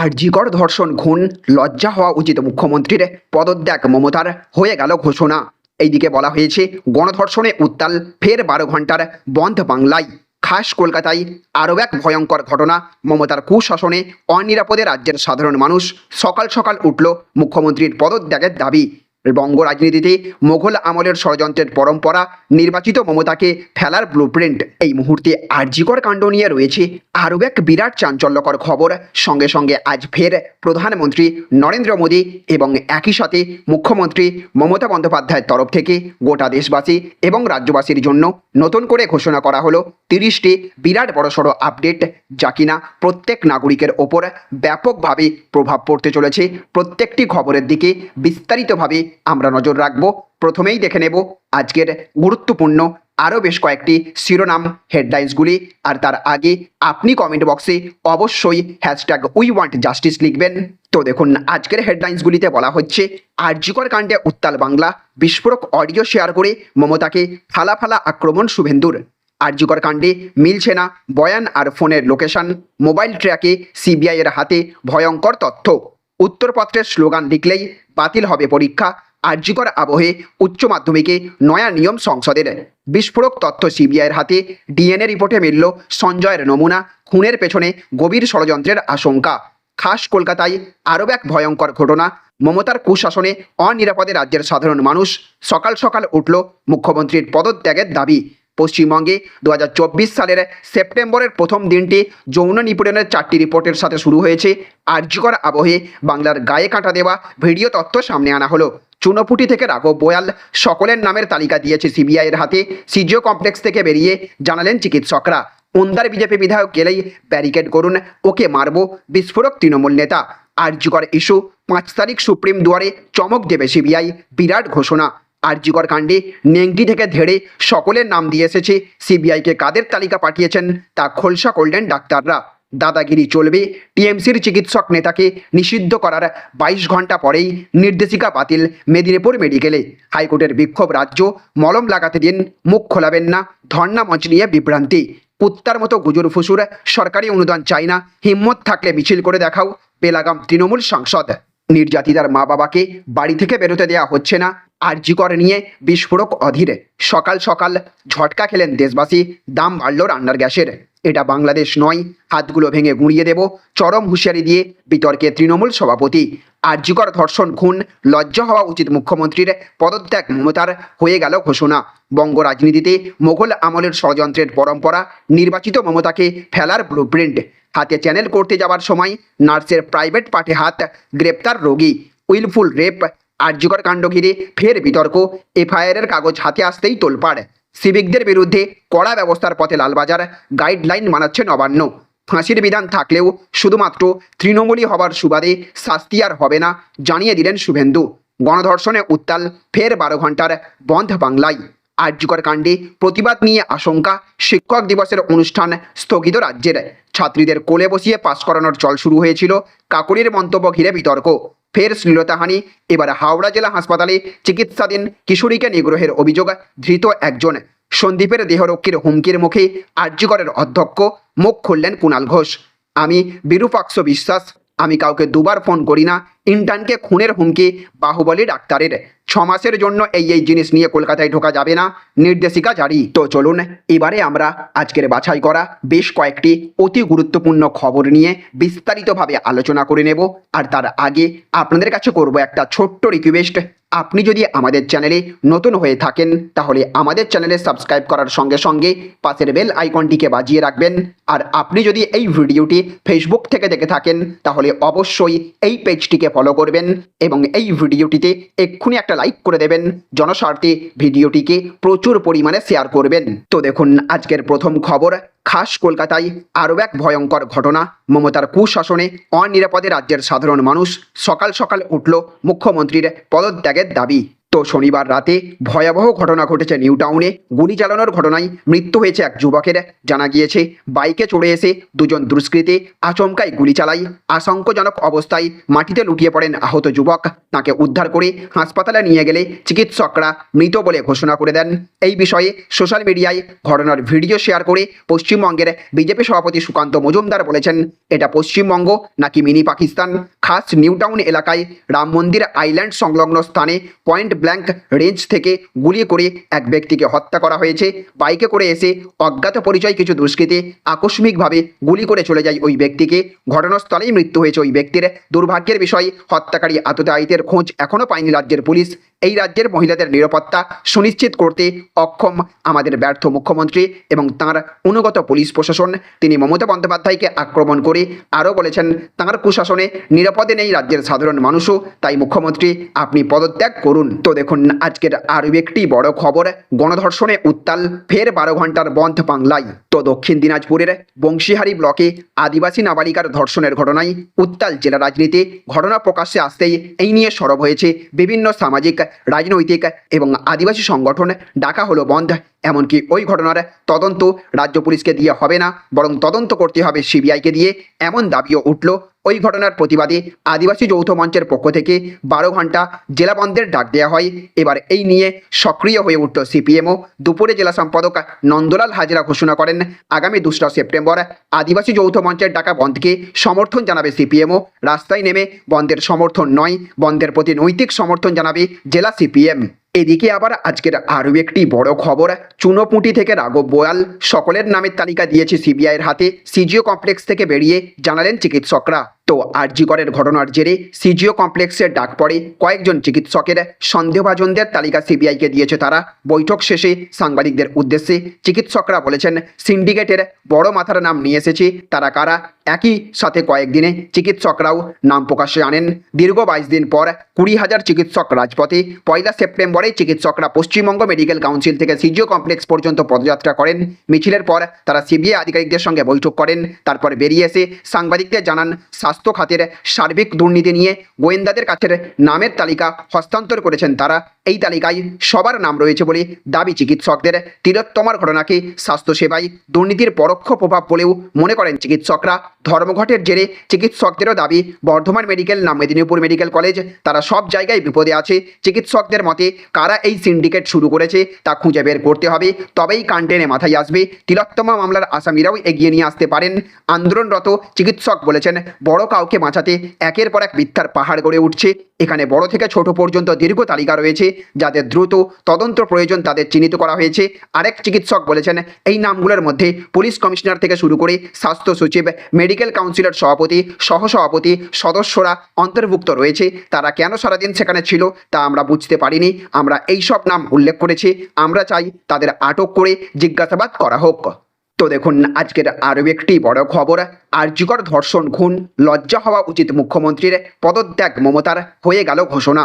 আরজিকর ধর্ষণ খুন লজ্জা হওয়া উচিত মুখ্যমন্ত্রীর পদত্যাগ মমতার হয়ে গেল ঘোষণা। এইদিকে বলা হয়েছে, গণধর্ষণে উত্তাল, ফের বারো ঘণ্টার বন্ধ বাংলায়। খাস কলকাতায় আরও এক ভয়ঙ্কর ঘটনা, মমতার কুশাসনে অনিরাপদে রাজ্যের সাধারণ মানুষ সকাল সকাল উঠল মুখ্যমন্ত্রীর পদত্যাগের দাবি। বঙ্গ রাজনীতিতে মোঘল আমলের ষড়যন্ত্রের পরম্পরা, নির্বাচিত মমতাকে ফেলার ব্লুপ্রিন্ট এই মুহূর্তে আরজিকর কাণ্ড নিয়ে রয়েছে আরও এক বিরাট চাঞ্চল্যকর খবর। সঙ্গে সঙ্গে আজ ফের প্রধানমন্ত্রী নরেন্দ্র মোদী এবং একই সাথে মুখ্যমন্ত্রী মমতা বন্দ্যোপাধ্যায়ের তরফ থেকে গোটা দেশবাসী এবং রাজ্যবাসীর জন্য নতুন করে ঘোষণা করা হলো তিরিশটি বিরাট বড়সড় আপডেট, যা কিনা প্রত্যেক নাগরিকের ওপর ব্যাপকভাবে প্রভাব পড়তে চলেছে। প্রত্যেকটি খবরের দিকে বিস্তারিতভাবে আমরা নজর রাখব। প্রথমেই দেখে নেব আজকের গুরুত্বপূর্ণ আরও বেশ কয়েকটি শিরোনাম হেডলাইন্সগুলি। আর তার আগে আপনি কমেন্ট বক্সে অবশ্যই হ্যাশট্যাগ উই ওয়ান্ট জাস্টিস লিখবেন। তো দেখুন, আজকের হেডলাইন্সগুলিতে বলা হচ্ছে, আরজিকর কাণ্ডে উত্তাল বাংলা, বিস্ফোরক অডিও শেয়ার করে মমতাকে ফালা ফালা আক্রমণ শুভেন্দুর। আরজিকর কাণ্ডে মিলছে না বয়ান আর ফোনের লোকেশন মোবাইল ট্র্যাকে সিবিআইয়ের হাতে ভয়ঙ্কর তথ্য। উত্তরপত্রের স্লোগান লিখলেই বাতিল হবে পরীক্ষা আরজিকর আবহে উচ্চ মাধ্যমিকে নয়া নিয়ম সংসদের বিস্ফোরক তথ্য সিবিআইয়ের হাতে ডিএনএ রিপোর্টে মিলল সঞ্জয়ের নমুনা, খুনের পেছনে গভীর ষড়যন্ত্রের আশঙ্কা। খাস কলকাতায় আরও এক ভয়ঙ্কর ঘটনা, মমতার কুশাসনে অনিরাপদে রাজ্যের সাধারণ মানুষ সকাল সকাল উঠল মুখ্যমন্ত্রীর পদত্যাগের দাবি। পশ্চিমবঙ্গে দু হাজার চব্বিশ সালের সেপ্টেম্বরের প্রথম দিনটি যৌন নিপীড়নের চারটি রিপোর্টের সাথে শুরু হয়েছে। আর্যকর আবহে বাংলার গায়ে কাঁটা দেওয়া ভিডিও তথ্য সামনে আনা হলো। চুনোপুটি থেকে রাঘব বোয়াল। সকলের নামের তালিকা দিয়েছে সিবিআইয়ের হাতে। সিজিও কমপ্লেক্স থেকে বেরিয়ে জানালেন চিকিৎসকরা। উন্দার বিজেপি বিধায়ক গেলেই ব্যারিকেড করুন, ওকে মারব, বিস্ফোরক তৃণমূল নেতা। আর্যকর ইস্যু, পাঁচ তারিখ সুপ্রিম দুয়ারে চমক দেবে সিবিআই, বিরাট ঘোষণা। আরজিকর কাণ্ডে নেংটি থেকে ধেড়ে সকলের নাম দিয়ে এসেছে। সিবিআইকে কাদের তালিকা পাঠিয়েছেন তা খোলসা করলেন ডাক্তাররা। দাদাগিরি চলবে। টিএমসির চিকিৎসক নেতাকে নিষিদ্ধ করার বাইশ ঘণ্টা পরেই নির্দেশিকা বাতিল মেদিনীপুর মেডিকেলে। হাইকোর্টের বিক্ষোভ রাজ্য মলম লাগাতে দিন, মুখ খোলাবেন না, ধর্ণা মঞ্চ নিয়ে বিভ্রান্তি। কুত্তার মতো গুজুর ফুসুর, সরকারি অনুদান চাই না, হিম্মত থাকলে মিছিল করে দেখাও, বেলাগাম তৃণমূল সাংসদ। নির্যাতিতার মা বাবাকে বাড়ি থেকে বেরোতে দেওয়া হচ্ছে না, আরজিকর নিয়ে বিস্ফোরক অধীর। সকাল সকাল ঝটকা খেলেন দেশবাসী, দাম বাড়ল রান্নার গ্যাসের। এটা বাংলাদেশ নয়। হাতগুলো ভেঙে গুঁড়িয়ে দেব। চরম হুঁশিয়ারি দিয়ে বিতর্কে তৃণমূল সভাপতি। আরজিকর ধর্ষণ খুন, লজ্জা হওয়া উচিত মুখ্যমন্ত্রীর পদত্যাগ মমতার হয়ে গেল ঘোষণা। বঙ্গ রাজনীতিতে মোঘল আমলের ষড়যন্ত্রের পরম্পরা, নির্বাচিত মমতাকে ফেলার ব্লুপ্রিন্ট হাতে চ্যানেল করতে যাওয়ার সময় নার্সের প্রাইভেট পার্টে হাত গ্রেপ্তার রোগী। উইলফুল রেপ আর্যকর কাণ্ড ঘিরে ফের বিতর্ক। এফআইআরের কাগজ হাতে আসতেই তোলপাড়। সিভিকদের বিরুদ্ধে কড়া ব্যবস্থার পথে লালবাজার গাইডলাইন মানাচ্ছে নবান্ন। ফাঁসির বিধান থাকলেও শুধুমাত্র তৃণমূলী হবার সুবাদে শাস্তি আর হবে না, জানিয়ে দিলেন শুভেন্দু। গণধর্ষণে উত্তাল, ফের বারো ঘণ্টার বন্ধ বাংলায়। আর্যকর কাণ্ডে প্রতিবাদ নিয়ে আশঙ্কা শিক্ষক দিবসের অনুষ্ঠান স্থগিত রাজ্যের। ছাত্রীদের কোলে বসিয়ে পাশ করানোর চল শুরু হয়েছিল কাকুরির মন্তব্য ঘিরে বিতর্ক। ফের শ্লীলতাহানি, এবার হাওড়া জেলা হাসপাতালে চিকিৎসাধীন কিশোরীকে নিগ্রহের অভিযোগ ধৃত একজন। সন্দীপের দেহরক্ষীর হুমকির মুখে আর্যকরের অধ্যক্ষ মুখ খুললেন কুণাল ঘোষ। আমি বিরূপাক্ষ বিশ্বাস আমি কাউকে দুবার ফোন করি না। ইন্টার্নকে খুনের হুমকি, বাহুবলী ডাক্তারের। ছ মাসের জন্য এই এই জিনিস নিয়ে কলকাতায় ঢোকা যাবে না। নির্দেশিকা জারি। তো চলুন, এবারে আমরা আজকের বাছাই করা বেশ কয়েকটি অতি গুরুত্বপূর্ণ খবর নিয়ে বিস্তারিতভাবে আলোচনা করে নেব। আর তার আগে আপনাদের কাছে করব একটা ছোট্ট রিকোয়েস্ট আপনি যদি আমাদের চ্যানেলে নতুন হয়ে থাকেন, তাহলে আমাদের চ্যানেলে সাবস্ক্রাইব করার সঙ্গে সঙ্গে পাশের বেল আইকনটিকে বাজিয়ে রাখবেন। আর আপনি যদি এই ভিডিওটি ফেসবুক থেকে দেখে থাকেন, তাহলে অবশ্যই এই পেজটিকে ফলো করবেন এবং এই ভিডিওটিতে এক্ষুনি একটা লাইক করে দেবেন। জনস্বার্থে ভিডিওটিকে প্রচুর পরিমাণে শেয়ার করবেন। তো দেখুন, আজকের প্রথম খবর খাস কলকাতায় আরও এক ভয়ঙ্কর ঘটনা। মমতার কুশাসনে অনিরাপদে রাজ্যের সাধারণ মানুষ সকাল সকাল উঠল মুখ্যমন্ত্রীর পদত্যাগের দাবি। শনিবার রাতে ভয়াবহ ঘটনা ঘটেছে নিউ টাউনে। গুলি চালানোর ঘটনায় মৃত্যু হয়েছে এক যুবকের। জানা গিয়েছে, বাইকে চড়ে এসে দুজন দুষ্কৃতী আচমকায় গুলি চালায়। আশঙ্কজনক অবস্থায় মাটিতে লুটিয়ে পড়েন আহত যুবক। তাকে উদ্ধার করে হাসপাতালে নিয়ে গেলে চিকিৎসকরা মৃত বলে ঘোষণা করে দেন। এই বিষয়ে সোশ্যাল মিডিয়ায় ঘটনার ভিডিও শেয়ার করে পশ্চিমবঙ্গের বিজেপি সভাপতি সুকান্ত মজুমদার বলেছেন, এটা পশ্চিমবঙ্গ নাকি মিনি পাকিস্তান? খাস নিউ টাউন এলাকায় রাম মন্দির আইল্যান্ড সংলগ্ন স্থানে পয়েন্ট ব্ল্যাঙ্ক রেঞ্জ থেকে গুলি করে এক ব্যক্তিকে হত্যা করা হয়েছে। বাইকে করে এসে অজ্ঞাত পরিচয় কিছু দুষ্কৃতী আকস্মিকভাবে গুলি করে চলে যায় ওই ব্যক্তিকে। ঘটনাস্থলেই মৃত্যু হয়েছে ওই ব্যক্তির। দুর্ভাগ্যের বিষয়ে, হত্যাকারী আততায়ীদের খোঁজ এখনও পায়নি রাজ্যের পুলিশ। এই রাজ্যের মহিলাদের নিরাপত্তা সুনিশ্চিত করতে অক্ষম আমাদের ব্যর্থ মুখ্যমন্ত্রী এবং তাঁর অনুগত পুলিশ প্রশাসন। তিনি মমতা বন্দ্যোপাধ্যায়কে আক্রমণ করে আরও বলেছেন, তাঁর কুশাসনে নিরাপদে নেই রাজ্যের সাধারণ মানুষও, তাই মুখ্যমন্ত্রী, আপনি পদত্যাগ করুন। তো দেখুন, আজকের আরও একটি বড় খবর, গণধর্ষণে উত্তাল, ফের বারো ঘণ্টার বন্ধ বাংলায়। তো দক্ষিণ দিনাজপুরের বংশীহারি ব্লকে আদিবাসী নাবালিকার ধর্ষণের ঘটনায় উত্তাল জেলা রাজনীতি, ঘটনা প্রকাশ্যে আসতেই এই নিয়ে সরব হয়েছে বিভিন্ন সামাজিক রাজনৈতিক এবং আদিবাসী সংগঠন ডাকা হলো বন্ধ। এমনকি ওই ঘটনার তদন্ত রাজ্য পুলিশকে দিয়ে হবে না, বরং তদন্ত করতে হবে সিবিআইকে দিয়ে, এমন দাবিও উঠল ওই ঘটনার প্রতিবাদে আদিবাসী যৌথ মঞ্চের পক্ষ থেকে বারো ঘণ্টা জেলা বন্ধের ডাক দেওয়া হয়। এবার এই নিয়ে সক্রিয় হয়ে উঠল সিপিএমও। দুপুরে জেলা সম্পাদক নন্দলাল হাজরা ঘোষণা করেন, আগামী দোসরা সেপ্টেম্বর আদিবাসী যৌথ মঞ্চের ডাকা বন্ধকে সমর্থন জানাবে সিপিএমও। রাস্তায় নেমে বন্ধের সমর্থন নয়, বন্ধের প্রতি নৈতিক সমর্থন জানাবে জেলা সিপিএম। এদিকে আবার আজকের আরও একটি বড় খবর, চুনোপুঁটি থেকে রাঘব বোয়াল সকলের নামের তালিকা দিয়েছে সিবিআইয়ের হাতে। সিজিও কমপ্লেক্স থেকে বেরিয়ে জানালেন চিকিৎসকরা। তো আরজিকরের ঘটনার জেরে সিজিও কমপ্লেক্সের ডাক পড়ে কয়েকজন চিকিৎসকের সন্দেহভাজনদের তালিকা সিবিআইকে দিয়েছে তারা। বৈঠক শেষে সাংবাদিকদের উদ্দেশ্যে চিকিৎসকরা বলেছেন, সিন্ডিকেটের বড় মাথার নাম নিয়ে এসেছে তারা কারা। একই সাথে কয়েকদিনে চিকিৎসকরাও নাম প্রকাশে আনেন। দীর্ঘ বাইশ দিন পর কুড়ি হাজার চিকিৎসক রাজপথে, পয়লা সেপ্টেম্বরে চিকিৎসকরা পশ্চিমবঙ্গ মেডিকেল কাউন্সিল থেকে সিজিও কমপ্লেক্স পর্যন্ত পদযাত্রা করেন। মিছিলের পর তারা সিবিআই আধিকারিকদের সঙ্গে বৈঠক করেন। তারপর বেরিয়ে এসে সাংবাদিকদের জানান স্বাস্থ্য খাতের সার্বিক দুর্নীতি নিয়ে গোয়েন্দাদের কাছের নামের তালিকা হস্তান্তর করেছেন তারা। এই তালিকায় সবার নাম রয়েছে বলে দাবি চিকিৎসকদের। তিলোত্তমার ঘটনাকে স্বাস্থ্যসেবায় দুর্নীতির পরোক্ষ প্রভাব বলেও মনে করেন চিকিৎসকরা। ধর্মঘটের জেরে চিকিৎসকদেরও দাবি, বর্ধমান মেডিকেল না মেদিনীপুর মেডিকেল কলেজ, তারা সব জায়গায় বিপদে আছে। চিকিৎসকদের মতে, কারা এই সিন্ডিকেট শুরু করেছে তা খুঁজে বের করতে হবে। তবেই কান টেনে মাথায় আসবে। তিলোত্তমা মামলার আসামিরাও এগিয়ে নিয়ে আসতে পারেন। আন্দোলনরত চিকিৎসক বলেছেন, বড় কাউকে বাঁচাতে একের পর এক মিথ্যার পাহাড় গড়ে উঠছে। এখানে বড় থেকে ছোট পর্যন্ত দীর্ঘ তালিকা রয়েছে, যাদের দ্রুত তদন্ত প্রয়োজন তাদের চিহ্নিত করা হয়েছে। আরেক চিকিৎসক বলেছেন, এই নামগুলোর মধ্যে পুলিশ কমিশনার থেকে শুরু করে স্বাস্থ্য সচিব, মেডিকেল কাউন্সিলের সভাপতি, সহসভাপতি, সদস্যরা অন্তর্ভুক্ত রয়েছে। তারা কেন সারাদিন সেখানে ছিল তা আমরা বুঝতে পারিনি। আমরা এই সব নাম উল্লেখ করেছি। আমরা চাই তাদের আটক করে জিজ্ঞাসাবাদ করা হোক। তো দেখুন, আজকের আরও একটি বড় খবর। আর্যিকর ধর্ষণ, খুন, লজ্জা হওয়া উচিত মুখ্যমন্ত্রীর পদত্যাগ মমতার হয়ে গেল ঘোষণা।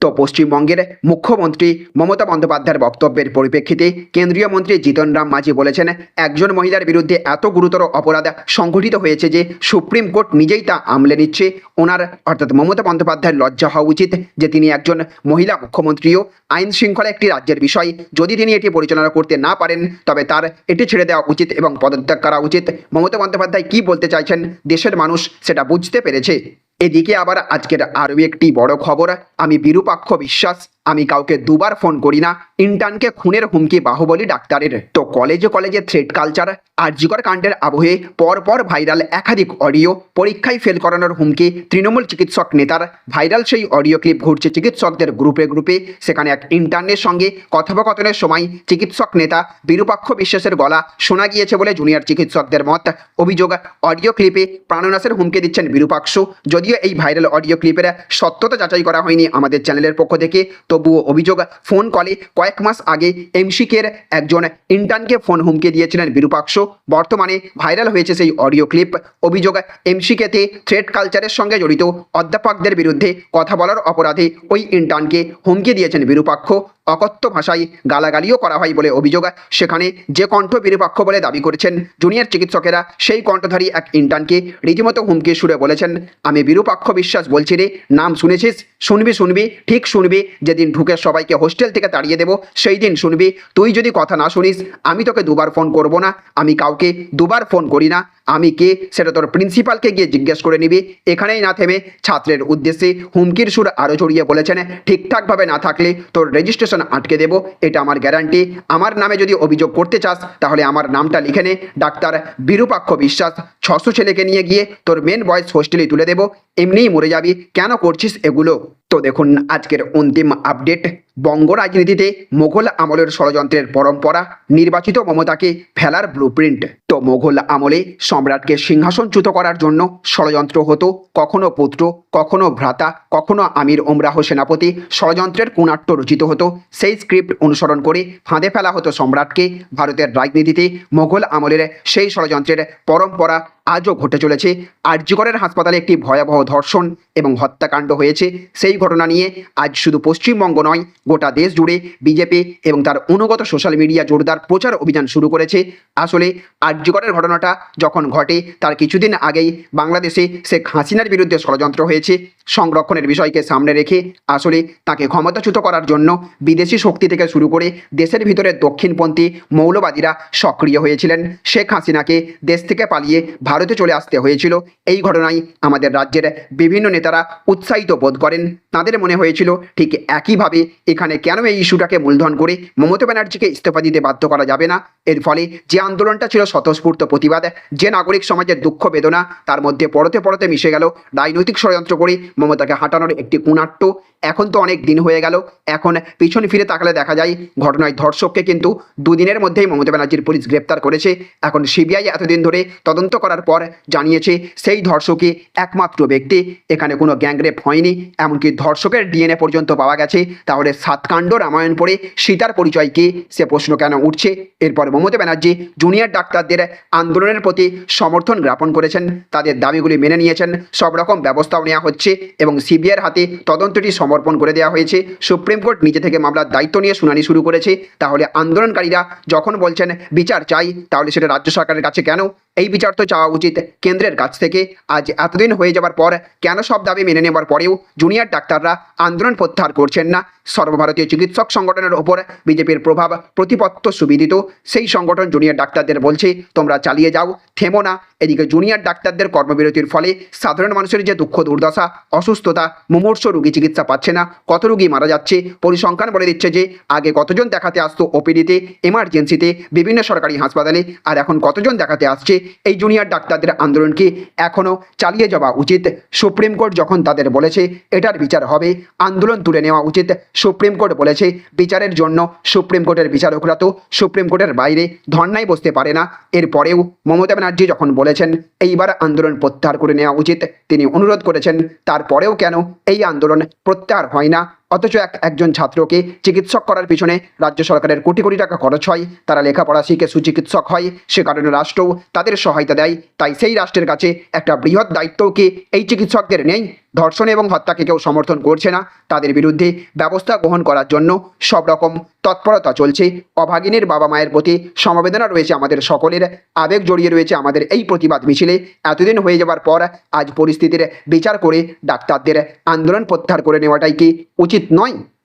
তো পশ্চিমবঙ্গের মুখ্যমন্ত্রী মমতা বন্দ্যোপাধ্যায়ের বক্তব্যের পরিপ্রেক্ষিতে কেন্দ্রীয় মন্ত্রী জিতন রাম মাঝি বলেছেন, একজন মহিলার বিরুদ্ধে এত গুরুতর অপরাধ সংঘটিত হয়েছে যে সুপ্রিম কোর্ট নিজেই তা আমলে নিচ্ছে। ওনার, অর্থাৎ মমতা বন্দ্যোপাধ্যায়ের লজ্জা হওয়া উচিত যে তিনি একজন মহিলা মুখ্যমন্ত্রীও। আইন শৃঙ্খলা একটি রাজ্যের বিষয়। যদি তিনি এটি পরিচালনা করতে না পারেন, তবে তার এটি ছেড়ে দেওয়া উচিত এবং পদত্যাগ করা উচিত। মমতা বন্দ্যোপাধ্যায় কী বলতে চাইছেন? দেশের মানুষ সেটা বুঝতে পেরেছে। এদিকে আবার আজকের আরও একটি বড় খবর আমি বিরূপাক্ষ বিশ্বাস। আমি কাউকে দুবার ফোন করি না। ইন্টার্নকে খুনের হুমকি, বাহুবলী ডাক্তারের। তো কলেজে কলেজে থ্রেড কালচার আর আর্যিকর কাণ্ডের আবহে পরপর ভাইরাল একাধিক অডিও পরীক্ষায় ফেল করানোর হুমকি তৃণমূল চিকিৎসক নেতার। ভাইরাল সেই অডিও ক্লিপ ঘুরছে চিকিৎসকদের গ্রুপে গ্রুপে সেখানে এক ইন্টার্নের সঙ্গে কথোপকথনের সময় চিকিৎসক নেতা বিরূপাক্ষ বিশ্বাসের গলা শোনা গিয়েছে বলে জুনিয়র চিকিৎসকদের মত। অভিযোগ অডিও ক্লিপে প্রাণনাশের হুমকি দিচ্ছেন বিরূপাক্ষ। যদিও এই ভাইরাল অডিও ক্লিপের সত্যতা যাচাই করা হয়নি আমাদের চ্যানেলের পক্ষ থেকে। তবুও অভিযোগ ফোন কলে কয়েক মাস আগে এমসিকের একজন ইন্টার্নকে ফোন হুমকে দিয়েছিলেন বিরূপাক্ষ। বর্তমানে ভাইরাল হয়েছে সেই অডিও ক্লিপ অভিযোগ, এমসিকেতে থ্রেড কালচারের সঙ্গে জড়িত অধ্যাপকদের বিরুদ্ধে কথা বলার অপরাধে ওই ইন্টার্নকে হুমকি দিয়েছেন বিরূপাক্ষ। অকথ্য ভাষায় গালাগালিও করা হয় বলে অভিযোগ। সেখানে যে কণ্ঠ বিরূপাক্ষ বলে দাবি করেছেন, জুনিয়র চিকিৎসকেরা সেই কণ্ঠধারী এক ইন্টার্নকে রীতিমতো হুমকি সুরে বলেছেন, আমি বিরূপাক্ষ বিশ্বাস বলছি রে, নাম শুনেছিস? শুনবি শুনবি, ঠিক শুনবি, যেদিন ঢুকে সবাইকে হোস্টেল থেকে তাড়িয়ে দেবো সেই দিন শুনবি। তুই যদি কথা না শুনিস, আমি তোকে দুবার ফোন করব না, আমি কাউকে দুবার ফোন করি না। আমি কে? সেটা তোর প্রিন্সিপালকে গিয়ে জিজ্ঞেস করে নিবি। এখানেই না থেমে ছাত্রের উদ্দেশ্যে হুমকির সুর আরও জড়িয়ে বলেছেন, ঠিকঠাকভাবে না থাকলে তোর রেজিস্ট্রেশন আটকে দেব, এটা আমার গ্যারান্টি আমার নামে যদি অভিযোগ করতে চাস, তাহলে আমার নামটা লিখে নে। ডাক্তার বিরূপাক্ষ বিশ্বাস, ছশো ছেলেকে নিয়ে গিয়ে তোর মেন বয়েস হোস্টেলে তুলে দেবো। এমনিই মরে যাবি। কেন করছিস এগুলো? তো দেখুন, আজকের অন্তিম আপডেট বঙ্গ রাজনীতিতে মোঘল আমলের ষড়যন্ত্রের পরম্পরা, নির্বাচিত মমতাকে ফেলার ব্লুপ্রিন্ট তো মোঘল আমলে সম্রাটকে সিংহাসনচ্যুত করার জন্য ষড়যন্ত্র হতো। কখনো পুত্র, কখনো ভ্রাতা, কখনো আমির ওমরাহ সেনাপতি ষড়যন্ত্রের কুনাট্য রচিত হতো। সেই স্ক্রিপ্ট অনুসরণ করে ফাঁদে ফেলা হতো সম্রাটকে। ভারতের রাজনীতিতে মোঘল আমলের সেই ষড়যন্ত্রের পরম্পরা আজও ঘটে চলেছে। আর্যগড়ের হাসপাতালে একটি ভয়াবহ ধর্ষণ এবং হত্যাকাণ্ড হয়েছে। সেই ঘটনা নিয়ে আজ শুধু পশ্চিমবঙ্গ নয়, গোটা দেশ জুড়ে বিজেপি এবং তার অনুগত সোশ্যাল মিডিয়া জোরদার প্রচার অভিযান শুরু করেছে। আসলে আরজিকরের ঘটনাটা যখন ঘটে, তার কিছুদিন আগেই বাংলাদেশে শেখ হাসিনার বিরুদ্ধে ষড়যন্ত্র হয়েছে। সংরক্ষণের বিষয়কে সামনে রেখে আসলে তাকে ক্ষমতাচ্যুত করার জন্য বিদেশি শক্তি থেকে শুরু করে দেশের ভিতরে দক্ষিণপন্থী মৌলবাদীরা সক্রিয় হয়েছিলেন। শেখ হাসিনাকে দেশ থেকে পালিয়ে ভারতে চলে আসতে হয়েছিল। এই ঘটনায় আমাদের রাজ্যের বিভিন্ন নেতারা উৎসাহিত বোধ করেন। তাদের মনে হয়েছিল, ঠিক একইভাবে এখানে কেন এই ইস্যুটাকে মূলধন করে মমতা ব্যানার্জিকে ইস্তফা দিতে বাধ্য করা যাবে না? এর ফলে যে আন্দোলনটা ছিল স্বতঃস্ফূর্ত প্রতিবাদ। যে নাগরিক সমাজের দুঃখ, বেদনা, তার মধ্যে পড়তে পড়তে মিশে গেল। রাজনৈতিক ষড়যন্ত্র করে মমতাকে হাঁটানোর একটি কুনাট্য এখন তো অনেক দিন হয়ে গেল। এখন পিছন ফিরে তাকালে দেখা যায়, ঘটনায় ধর্ষককে কিন্তু দুদিনের মধ্যেই মমতা ব্যানার্জির পুলিশ গ্রেপ্তার করেছে। এখন সিবিআই এতদিন ধরে তদন্ত করার পর জানিয়েছে, সেই ধর্ষকই একমাত্র ব্যক্তি। এখানে কোনো গ্যাংরেপ হয়নি, এমনকি ধর্ষকের ডিএনএ পর্যন্ত পাওয়া গেছে। তাহলে সাতকাণ্ড রামায়ণ পড়ে সীতার পরিচয় কি? সে প্রশ্ন কেন উঠছে? এরপর মমতা ব্যানার্জি জুনিয়র ডাক্তারদের আন্দোলনের প্রতি সমর্থন জ্ঞাপন করেছেন। তাদের দাবিগুলি মেনে নিয়েছেন। সব রকম ব্যবস্থাও নেওয়া হচ্ছে এবং সিবিআইয়ের হাতে তদন্তটি সমর্পণ করে দেওয়া হয়েছে। সুপ্রিম কোর্ট নিজে থেকে মামলার দায়িত্ব নিয়ে শুনানি শুরু করেছে। তাহলে আন্দোলনকারীরা যখন বলছেন বিচার চাই, তাহলে সেটা রাজ্য সরকারের কাছে কেন? এই বিচার তো চাওয়া উচিত কেন্দ্রের কাছ থেকে। আজ এতদিন হয়ে যাবার পর কেন সব দাবি মেনে নেওয়ার পরেও জুনিয়র ডাক্তাররা আন্দোলন প্রত্যাহার করছেন না? সর্বভারতীয় চিকিৎসক সংগঠনের ওপর বিজেপির প্রভাব প্রতিপত্ত সুবিদিত। সেই সংগঠন জুনিয়র ডাক্তারদের বলছে, তোমরা চালিয়ে যাও, থেমো না। এদিকে জুনিয়র ডাক্তারদের কর্মবিরতির ফলে সাধারণ মানুষের যে দুঃখ দুর্দশা, অসুস্থতা, মুমূর্ষ রোগী চিকিৎসা পাচ্ছে না। কত রোগী মারা যাচ্ছে? পরিসংখ্যান বলে দিচ্ছে যে, আগে কতজন দেখাতে আসতো ওপিডিতে এমার্জেন্সিতে বিভিন্ন সরকারি হাসপাতালে, আর এখন কতজন দেখাতে আসছে? এই জুনিয়র ডাক্তারদের আন্দোলনকে এখনও চালিয়ে যাওয়া উচিত। সুপ্রিম কোর্ট যখন তাদের বলেছে, এটার বিচার হবে, আন্দোলন তুলে নেওয়া উচিত। সুপ্রিম কোর্ট বলেছে, বিচারের জন্য সুপ্রিম কোর্টের বিচারকরা তো সুপ্রিম কোর্টের বাইরে ধর্নায় বসতে পারে না। এরপরেও মমতা ব্যানার্জি যখন বলেছেন, এইবার আন্দোলন প্রত্যাহার করে নেওয়া উচিত, তিনি অনুরোধ করেছেন, তারপরেও কেন এই আন্দোলন প্রত্যাহার হয় না। অথচ এক, একজন ছাত্রকে চিকিৎসক করার পিছনে রাজ্য সরকারের কোটি কোটি টাকা খরচ হয়। তারা লেখাপড়া শিখে সুচিকিৎসক হয়। সে কারণে রাষ্ট্রও তাদের সহায়তা দেয়। তাই সেই রাষ্ট্রের কাছে একটা বৃহৎ দায়িত্বও কি এই চিকিৎসকদের নেই। ধর্ষণ এবং হত্যাকে কেউ সমর্থন করছে না। তাদের বিরুদ্ধে ব্যবস্থা গ্রহণ করার জন্য সব রকম তৎপরতা চলছে। অভাগিনীর বাবা মায়ের প্রতি সমবেদনা রয়েছে আমাদের সকলের। আবেগ জড়িয়ে রয়েছে আমাদের এই প্রতিবাদ মিছিলে। এতদিন হয়ে যাবার পর আজ পরিস্থিতির বিচার করে ডাক্তারদের আন্দোলন প্রত্যাহার করে নেওয়াটাই কি উচিত নয়?